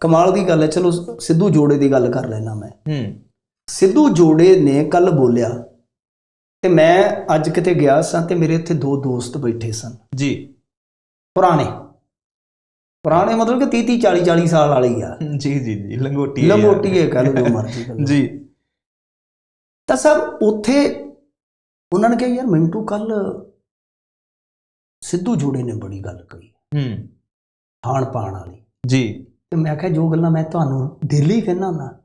ਕਮਾਲ ਦੀ ਗੱਲ ਹੈ ਚਲੋ ਸਿੱਧੂ ਜੋੜੇ ਦੀ ਗੱਲ ਕਰ ਲੈਣਾ ਮੈਂ। ਹੂੰ ਸਿੱਧੂ ਜੋੜੇ ਨੇ ਕੱਲ ਬੋਲਿਆ ਤੇ ਮੈਂ ਅੱਜ ਕਿਤੇ ਗਿਆ ਸਾਂ ਤੇ ਮੇਰੇ ਇੱਥੇ ਦੋ ਦੋਸਤ ਬੈਠੇ ਸਨ। ਜੀ। ਪੁਰਾਣੇ। ਪੁਰਾਣੇ ਮਤਲਬ ਕਿ 30 30 40 40 ਸਾਲ ਵਾਲੇ ਹੀ ਆ। ਜੀ ਜੀ ਜੀ ਲੰਗੋਟੀ ਹੈ। ਲੰਗੋਟੀਏ ਕਹ ਲਓ ਜੋ ਮਰਜ਼ੀ ਜੀ। ਤਾਂ ਸਰ ਉੱਥੇ ਉਹਨਾਂ ਨੇ ਕਿਹਾ ਯਾਰ ਮਿੰਟੂ ਕੱਲ ਸਿੱਧੂ ਜੋੜੇ ਨੇ ਬੜੀ ਗੱਲ ਕਹੀ। ਹੂੰ। ਖਾਣ ਪਾਣ ਵਾਲੀ। ਜੀ। ਤੇ ਮੈਂ ਕਿਹਾ ਜੋ ਗੱਲਾਂ ਮੈਂ ਤੁਹਾਨੂੰ ਦਿੱਲੀ ਕਹਿੰਦਾ ਹੁੰਦਾ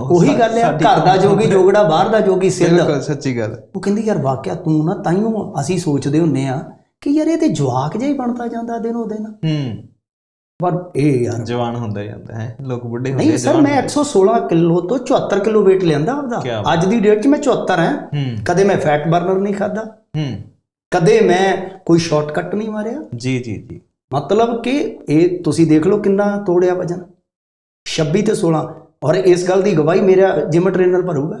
ਉਹ ਗੱਲ ਹੈ ਘਰ ਦਾ ਜੋਗੀ ਜੋਗੜਾ ਬਾਹਰ ਦਾ ਜੋਗੀ ਸਿੱਧ। ਬਿਲਕੁਲ ਸੱਚੀ ਗੱਲ ਉਹ ਕਹਿੰਦੀ ਯਾਰ ਵਾਕਿਆ ਤੂੰ ਨਾ ਤਾਈਓ ਅਸੀਂ ਸੋਚਦੇ ਹੁੰਨੇ ਆ ਕਿ ਯਾਰ ਇਹ ਤੇ ਜਵਾਕ ਜਿਹਾ ਹੀ ਬਣਦਾ ਜਾਂਦਾ ਦਿਨੋ ਦਿਨ ਹੂੰ। ਪਰ ਇਹ ਯਾਰ ਜਵਾਨ ਹੁੰਦਾ ਜਾਂਦਾ ਹੈ। ਲੋਕ ਬੁੱਢੇ ਹੁੰਦੇ ਨਹੀਂ ਸਰ ਮੈਂ 116 ਕਿਲੋ ਤੋਂ 74 ਕਿਲੋ weight ਲਿਆਂਦਾ ਆਪਦਾ। ਅੱਜ ਦੀ ਡੇਟ 'ਚ ਮੈਂ 74 ਹਾਂ। ਹੂੰ। ਕਦੇ ਮੈਂ ਫੈਟ ਬਰਨਰ ਨਹੀਂ ਖਾਦਾ ਹੂੰ। ਕਦੇ ਮੈਂ ਕੋਈ ਸ਼ਾਰਟਕਟ ਨਹੀਂ ਮਾਰਿਆ। ਜੀ ਜੀ ਜੀ। ਮਤਲਬ ਕਿ ਇਹ ਤੁਸੀਂ ਦੇਖ ਲਓ ਕਿੰਨਾ ਤੋੜਿਆ ਵਜਨ। 26 ਤੇ 16 ਔਰ ਇਸ ਗੱਲ ਦੀ ਗਵਾਹੀ ਮੇਰਾ ਜਿਮ ਟ੍ਰੇਨਰ ਭਰੂਗਾ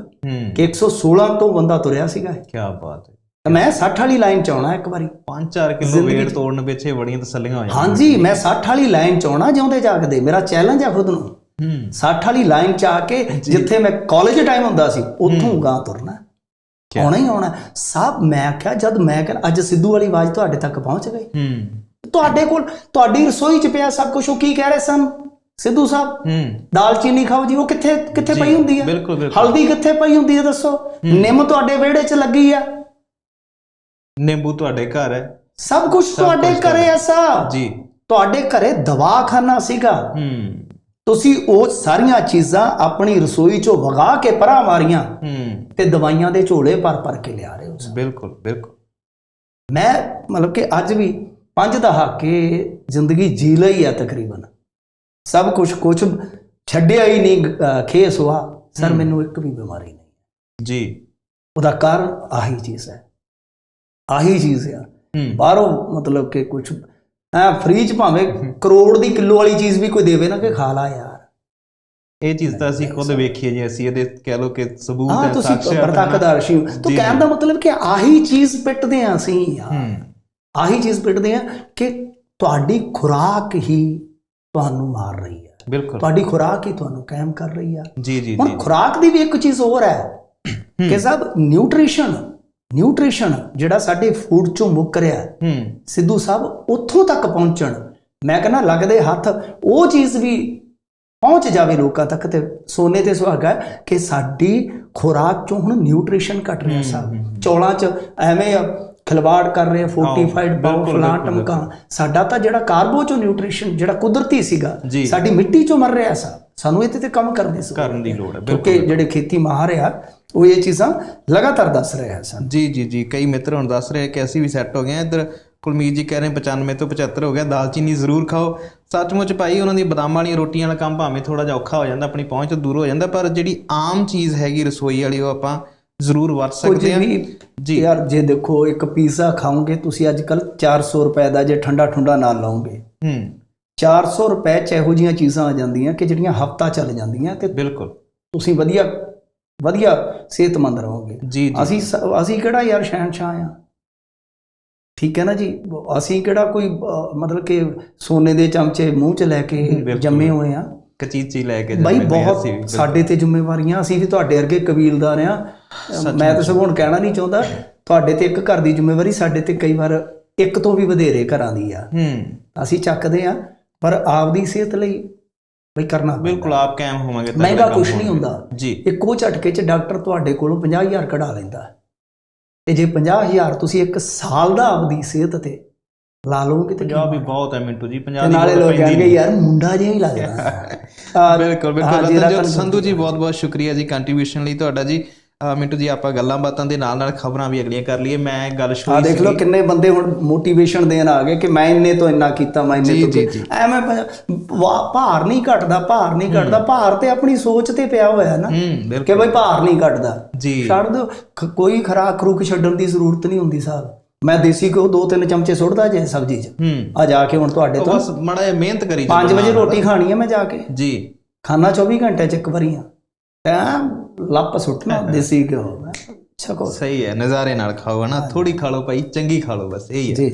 ਕਿ 116 ਤੋਂ ਬੰਦਾ ਤੁਰਿਆ ਸੀਗਾ। ਕੀ ਬਾਤ ਹੈ। ਤਾਂ ਮੈਂ 60 ਵਾਲੀ ਲਾਈਨ 'ਚ ਆਉਣਾ ਇੱਕ ਵਾਰੀ। 5-4 ਕਿਲੋ weight ਤੋੜਨ ਪਿੱਛੇ ਬੜੀਆਂ ਤਸੱਲੀਆਂ ਹੋ ਜਾਂਦੀਆਂ ਹਾਂਜੀ ਮੈਂ 60 ਵਾਲੀ ਲਾਈਨ 'ਚ ਆਉਣਾ ਜਿਉਂਦੇ ਜਾਗਦੇ ਮੇਰਾ ਚੈਲੰਜ ਆ ਖੁਦ ਨੂੰ। ਹੂੰ। 60 ਵਾਲੀ ਲਾਈਨ 'ਚ ਆ ਕੇ ਜਿੱਥੇ ਮੈਂ ਕਾਲਜ ਟਾਈਮ ਹੁੰਦਾ ਸੀ ਉੱਥੋਂ ਗਾਂ ਤੁਰਨਾ? ਆਉਣਾ ਹੀ ਆਉਣਾ। ਸਭ ਮੈਂ ਆਖਿਆ ਜਦ ਮੈਂ ਕਿਹਾ ਅੱਜ ਸਿੱਧੂ ਵਾਲੀ ਆਵਾਜ਼ ਤੁਹਾਡੇ ਤੱਕ ਪਹੁੰਚ ਗਈ। ਹੂੰ। ਤੁਹਾਡੇ ਕੋਲ ਤੁਹਾਡੀ ਰਸੋਈ 'ਚ ਪਿਆ ਸਭ ਕੁਝ ਉਹ ਕੀ ਕਹਿ ਰਹੇ ਸਨ? ਸਿੱਧੂ ਸਾਹਿਬ? ਹੂੰ। ਦਾਲਚੀਨੀ ਖਾਓ ਜੀ ਉਹ ਕਿੱਥੇ ਕਿੱਥੇ ਪਈ ਹੁੰਦੀ ਹੈ ਬਿਲਕੁਲ ਬਿਲਕੁਲ। ਹਲਦੀ ਕਿੱਥੇ ਪਈ ਹੁੰਦੀ ਹੈ ਦੱਸੋ? ਨਿੰਮ ਤੁਹਾਡੇ ਵਿਹੜੇ 'ਚ ਲੱਗੀ ਆ। ਨਿੰਬੂ ਤੁਹਾਡੇ ਘਰ ਹੈ। ਸਭ ਕੁਝ ਤੁਹਾਡੇ ਕੁਛ ਘਰੇ ਐਸਾ ਜੀ। ਤੁਹਾਡੇ ਘਰੇ ਦਵਾਖਾਨਾ ਸੀਗਾ। ਹੂੰ। ਤੁਸੀਂ ਉਹ ਸਾਰੀਆਂ ਚੀਜ਼ਾਂ ਆਪਣੀ ਰਸੋਈ 'ਚੋਂ ਵਗਾ ਕੇ ਪਰਾਂ ਮਾਰੀਆਂ। ਹੂੰ। ਤੇ ਦਵਾਈਆਂ ਦੇ ਝੋਲੇ ਭਰ ਭਰ ਕੇ ਲਿਆ ਰਹੇ ਹੋ ਬਿਲਕੁਲ ਬਿਲਕੁਲ। ਮੈਂ ਮਤਲਬ ਕਿ ਅੱਜ ਵੀ ਪੰਜ ਦਹਾਕੇ ਜ਼ਿੰਦਗੀ ਜੀ ਲਈ ਆ ਤਕਰੀਬਨ। ਸਭ ਕੁਝ ਕੁਝ ਛੱਡਿਆ ਹੀ ਨਹੀਂ ਖੇਸ ਹੋਆ। ਸਰ ਮੈਨੂੰ ਇੱਕ ਵੀ ਬਿਮਾਰੀ ਨਹੀਂ। ਜੀ। ਉਹਦਾ ਕਾਰਨ ਆਹੀ ਚੀਜ਼ ਹੈ। ਆਹੀ ਚੀਜ਼ ਆ। ਬਾਹਰੋਂ ਮਤਲਬ ਕਿ ਕੁਝ ਐ ਫ੍ਰੀ ਚ ਭਾਵੇਂ ਕਰੋੜ ਦੀ ਕਿਲੋ ਵਾਲੀ ਚੀਜ਼ ਵੀ ਕੋਈ ਦੇਵੇ ਨਾ ਕਿ ਖਾ ਲਾ ਯਾਰ। ਇਹ ਚੀਜ਼ ਤਾਂ ਅਸੀਂ ਖੁਦ ਵੇਖੀਏ ਜੀ। ਅਸੀਂ ਇਹਦੇ ਕਹਿ ਲੋ ਕਿ ਸਬੂਤ ਹਾਂ ਹੈ ਤੁਸੀਂ ਪ੍ਰਤੱਖਦਾਰ ਸੀ ਤੋ ਕਹਿਣ। ਦਾ ਮਤਲਬ ਕਿ ਆਹੀ ਚੀਜ਼ ਪਿੱਟਦੇ ਆ ਅਸੀਂ ਯਾਰ। ਆਹੀ ਚੀਜ਼ ਪਿੱਟਦੇ ਆ ਕਿ ਤੁਹਾਡੀ ਖੁਰਾਕ ਹੀ ਤੁਹਾਨੂੰ ਮਾਰ ਰਹੀ ਹੈ ਬਿਲਕੁਲ। ਤੁਹਾਡੀ ਖੁਰਾਕ ਹੀ ਤੁਹਾਨੂੰ ਕਾਇਮ ਕਰ ਰਹੀ ਆ। ਜੀ ਜੀ ਹੁਣ ਖੁਰਾਕ ਦੀ ਵੀ ਇੱਕ ਚੀਜ਼ ਹੋਰ ਹੈ ਕਿ ਸਭ ਨਿਊਟ੍ਰੀਸ਼ਨ ਨਿਊਟ੍ਰੀਸ਼ਨ ਜਿਹੜਾ ਸਾਡੇ ਫੂਡ ਚੋਂ ਮੁੱਕ ਰਿਹਾ ਹੈ, ਹੂੰ ਸਿੱਧੂ ਸਾਹਿਬ ਉੱਥੋਂ ਤੱਕ ਪਹੁੰਚਣ। ਮੈਂ ਕਹਿੰਦਾ ਲੱਗਦੇ ਹੱਥ ਉਹ ਚੀਜ਼ ਵੀ ਪਹੁੰਚ ਜਾਵੇ ਲੋਕਾਂ ਤੱਕ ਤੇ ਸੋਨੇ ਤੇ ਸੁਹਾਗਾ ਹੈ ਕਿ ਸਾਡੀ ਖੁਰਾਕ ਚੋਂ ਹੁਣ ਨਿਊਟ੍ਰੀਸ਼ਨ ਘਟ ਰਿਹਾ ਸਾਹਿਬ ਚੌਲਾਂ 'ਚ ਐਵੇਂ ਖਿਲਵਾੜ ਕਰ ਰਹੇ ਫੋਰਟੀਫਾਈਡ ਪਾਉ ਫਲਾਂ ਟਮਕਾ ਸਾਡਾ ਤਾਂ ਜਿਹੜਾ ਕਾਰਬੋ ਚੋਂ ਨਿਊਟ੍ਰੀਸ਼ਨ ਜਿਹੜਾ ਕੁਦਰਤੀ ਸੀਗਾ। ਸਾਡੀ ਮਿੱਟੀ ਚੋਂ ਮਰ ਰਿਹਾ ਸਾ। ਸਾਨੂੰ ਇਹਦੇ ਤੇ ਕੰਮ ਕਰਨੇ ਸੀ ਕਰਨ ਦੀ ਲੋੜ ਹੈ ਕਿਉਂਕਿ ਜਿਹੜੇ ਖੇਤੀ ਮਾਹਰ ਆ ਉਹ ਇਹ ਚੀਜ਼ਾਂ ਲਗਾਤਾਰ ਦੱਸ ਰਹੇ ਸਨ। ਜੀ ਜੀ ਜੀ ਕਈ ਮਿੱਤਰ ਹੁਣ ਦੱਸ ਰਹੇ ਕਿ ਅਸੀਂ ਵੀ ਸੈੱਟ ਹੋ ਗਏ ਆ ਇੱਧਰ ਕੁਲਮੀਤ ਜੀ ਕਹਿ ਰਹੇ 95 ਤੋਂ 75 ਹੋ ਗਿਆ। ਦਾਲਚੀਨੀ ਜ਼ਰੂਰ ਖਾਓ। ਸੱਚਮੁੱਚ ਭਾਈ ਉਹਨਾਂ ਦੀ ਬਦਾਮਾਂ ਵਾਲੀਆਂ ਰੋਟੀਆਂ ਵਾਲਾ ਕੰਮ ਭਾਵੇਂ ਥੋੜਾ ਜਿਹਾ ਔਖਾ ਹੋ ਜਾਂਦਾ ਆਪਣੀ ਪਹੁੰਚ ਤੋਂ ਦੂਰ ਹੋ ਜਾਂਦਾ ਪਰ ਜਿਹੜੀ ਆਮ ਚੀਜ਼ ਹੈਗੀ ਰਸੋਈ ਵਾਲੀ ਉਹ ਆਪਾਂ ਜ਼ਰੂਰ ਵਰਤ ਸਕਦੇ ਵੀ ਜੀ। ਯਾਰ ਜੇ ਦੇਖੋ ਇੱਕ ਪੀਜ਼ਾ ਖਾਓਗੇ ਤੁਸੀਂ ਅੱਜ ਕੱਲ 400 ਰੁਪਏ ਦਾ ਜੇ ਠੰਡਾ ਠੰਡਾ ਨਾਲ ਲਾਓਗੇ ਹੂੰ। 400 ਰੁਪਏ ਚ ਇਹੋ ਜੀਆਂ ਚੀਜ਼ਾਂ ਆ ਜਾਂਦੀਆਂ ਕਿ ਜਿਹੜੀਆਂ ਹਫਤਾ ਚੱਲ ਜਾਂਦੀਆਂ ਤੇ ਬਿਲਕੁਲ। ਤੁਸੀਂ ਵਧੀਆ ਵਧੀਆ ਸਿਹਤਮੰਦ ਰਹੋਗੇ। ਜੀ ਅਸੀਂ ਅਸੀਂ ਕਿਹੜਾ ਯਾਰ ਸ਼ਹਿਨशाह ਆ? ਠੀਕ ਹੈ ਨਾ ਜੀ? ਅਸੀਂ ਕਿਹੜਾ ਕੋਈ ਮਤਲਬ ਕਿ ਸੋਨੇ ਦੇ ਚਮਚੇ ਮੂੰਹ 'ਚ ਲੈ ਕੇ। ਜੰਮੇ ਹੋਏ ਆ? ਕਚੀਚੀ ਲੈ ਕੇ ਬਾਈ ਹਾਂ ਬਹੁਤ। ਸਾਡੇ ਤੇ ਜ਼ਿੰਮੇਵਾਰੀਆਂ ਅਸੀਂ ਵੀ ਤੁਹਾਡੇ ਵਰਗੇ ਕਬੀਲਦਾਰ ਆ। ਮੈਂ ਤਾਂ ਸਗੋਂ ਹੁਣ ਕਹਿਣਾ ਨਹੀਂ ਚਾਹੁੰਦਾ ਤੁਹਾਡੇ ਤੇ ਇੱਕ ਘਰ ਦੀ ਜ਼ਿੰਮੇਵਾਰੀ ਸਾਡੇ ਤੇ ਕਈ ਵਾਰ ਇੱਕ ਤੋਂ ਵੀ ਵਧੇਰੇ ਘਰਾਂ ਦੀ ਆ। ਹੂੰ। ਅਸੀਂ ਚੱਕਦੇ ਆ ਪਰ ਆਪਦੀ ਸਿਹਤ ਲਈ ਬਈ ਕਰਨਾ। ਬਿਲਕੁਲ ਆਪ ਕਾਇਮ ਹੋਵਾਂਗੇ ਤਾਂ ਮਹਿੰਗਾ ਕੁਛ ਨਹੀਂ। ਹੁੰਦਾ। ਜੀ। ਇੱਕੋ ਝਟਕੇ 'ਚ ਡਾਕਟਰ ਤੁਹਾਡੇ ਕੋਲੋਂ 50000 ਕਢਾ ਲੈਂਦਾ। ਤੇ ਜੇ 50000 ਤੁਸੀਂ ਇੱਕ ਸਾਲ ਦਾ ਆਪਦੀ ਸਿਹਤ ਤੇ ਲਾ ਲਓਗੇ ਤੇ ਪੰਜਾਬ ਵੀ ਬਹੁਤ ਹੈ ਮਿੰਟੂ ਜੀ ਪੰਜਾਬ ਦੀ ਨਾਲੇ ਲੋਕ ਕਹਿੰਦੇ। ਯਾਰ ਮੁੰਡਾ ਜਿਹਾ ਹੀ ਲੱਗਦਾ। ਬਿਲਕੁਲ ਬਿਲਕੁਲ। ਰਤਨਜੋਤ ਸੰਧੂ ਜੀ ਬਹੁਤ ਬਹੁਤ ਸ਼ੁਕਰੀਆ ਜੀ ਕੰਟਰੀਬਿਊਸ਼ਨ ਲਈ ਤੁਹਾਡਾ ਜੀ। ਮਿੰਟੂ ਜੀ ਆਪਾਂ ਗੱਲਾਂ ਬਾਤਾਂ ਦੇ ਨਾਲ ਨਾਲ ਖਬਰਾਂ ਵੀ ਅਗਲੀਆਂ ਕਰ ਲਈਏ। ਮੈਂ ਗੱਲ ਆ ਸ਼ੁਰੂ ਦੇਖ ਲਓ ਕਿੰਨੇ ਬੰਦੇ ਹੁਣ ਮੋਟੀਵੇਸ਼ਨ ਦੇਣ ਆ ਗਏ ਕਿ ਮੈਂ ਇੰਨੇ ਤੋਂ ਇੰਨਾ ਕੀਤਾ ਮੈਂ ਇੰਨੇ ਤੋਂ ਵਾ- ਭਾਰ ਨਹੀਂ ਘਟਦਾ ਭਾਰ ਨਹੀਂ ਘਟਦਾ। ਭਾਰ ਤੇ ਆਪਣੀ ਸੋਚ ਤੇ ਪਿਆ ਹੋਇਆ ਨਾ ਕਿ ਬਈ ਭਾਰ ਨਹੀਂ ਘਟਦਾ। ਜੀ। ਛੱਡ ਦਿਓ। ਕੋਈ ਖਰਾਕ ਖਰੂਕ ਛੱਡਣ ਦੀ ਜ਼ਰੂਰਤ ਨਹੀਂ ਹੁੰਦੀ ਸਾਹਿਬ ਮੈਂ ਦੇਸੀ ਘਿਓ ਦੋ ਤਿੰਨ ਚਮਚੇ ਸੁੱਟਦਾ ਜੇ ਸਬਜ਼ੀ 'ਚ। ਆ ਜਾ ਕੇ ਹੁਣ ਤੁਹਾਡੇ ਤੋਂ। ਬਸ ਮੜਾ ਜਿਹਾ ਮਿਹਨਤ ਕਰੀ 5 ਚੱਲੋ ਵਜੇ। ਰੋਟੀ ਖਾਣੀ ਹੈ ਮੈਂ ਜਾ ਕੇ। ਜੀ। ਖਾਣਾ 24 ਘੰਟੇ 'ਚ ਇੱਕ ਵਾਰੀ ਆ। ਤਾਂ ਲੱਪ ਸੁੱਟਣਾ ਦੇਸੀ ਘਿਓ। ਛਕੋ ਸਹੀ ਹੈ ਨਜ਼ਾਰੇ ਨਾਲ ਖਾਓ ਹਨਾ ਥੋੜੀ ਖਾ ਲਓ ਭਾਈ ਚੰਗੀ ਖਾ ਲਓ ਬਸ ਇਹੀ ਹੈ। ਜੀ।